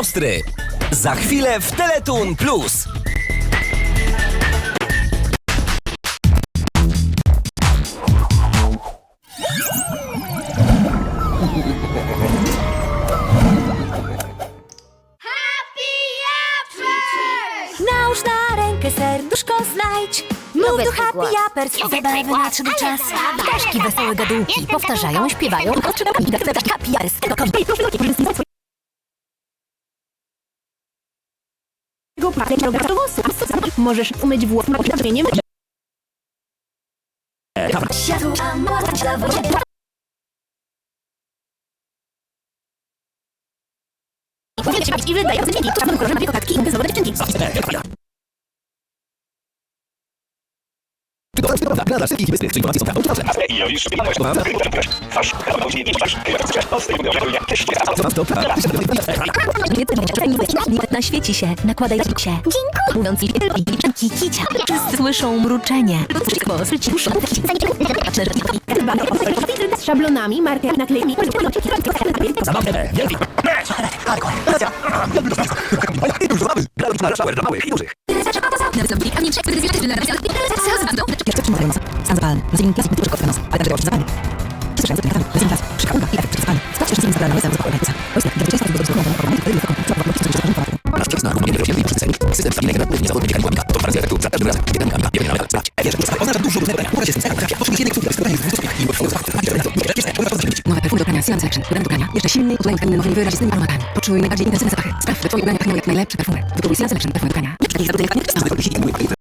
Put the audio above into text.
siostry. Za chwilę w Teletun Plus. Nałóż na rękę serduszko znajdź. Mów twój Happy. Jappers. Zabawy nadszedł czas. Ptaszki wesołe gadułki powtarzają, śpiewają. Happy Jappers. Możesz umyć włosy, nie będzie. Światło, a moc dla wodzie. I wydają z nimi. To samo kolor na kokatki i zawody dziewczynki. Dla wszystkich bystrych, czy informacje są prawdą, czy fałszem. Naświeci się, nakładaj się. Dziękuję. Mówiąc i kicia. Słyszą mruczenie. Z szablonami, marker, naklejki. Zabawne, wielki. Dla małych i dużych. Stan zapalny. Nazwijmy klasyk dużych kotwa nos, ale także zapalny. Że nazwijmy i efekt przeciwspalny. Sprawdź, że jest zapalny kusa. Jest równie rozdzielnie przy celu. System. To efektu za każdym razem. Sprawdź. Oznacza dużo pytania. Się z tym jednej z dwóch i. Nowe do prania do prania. Jeszcze otulając nowymi aromatami. Poczuj najbardziej intensywne zapachy. Spraw we twoich ubraniach pachną jak najlepsze perfumy. Wypróbuj Sion Selection perfumy do prania.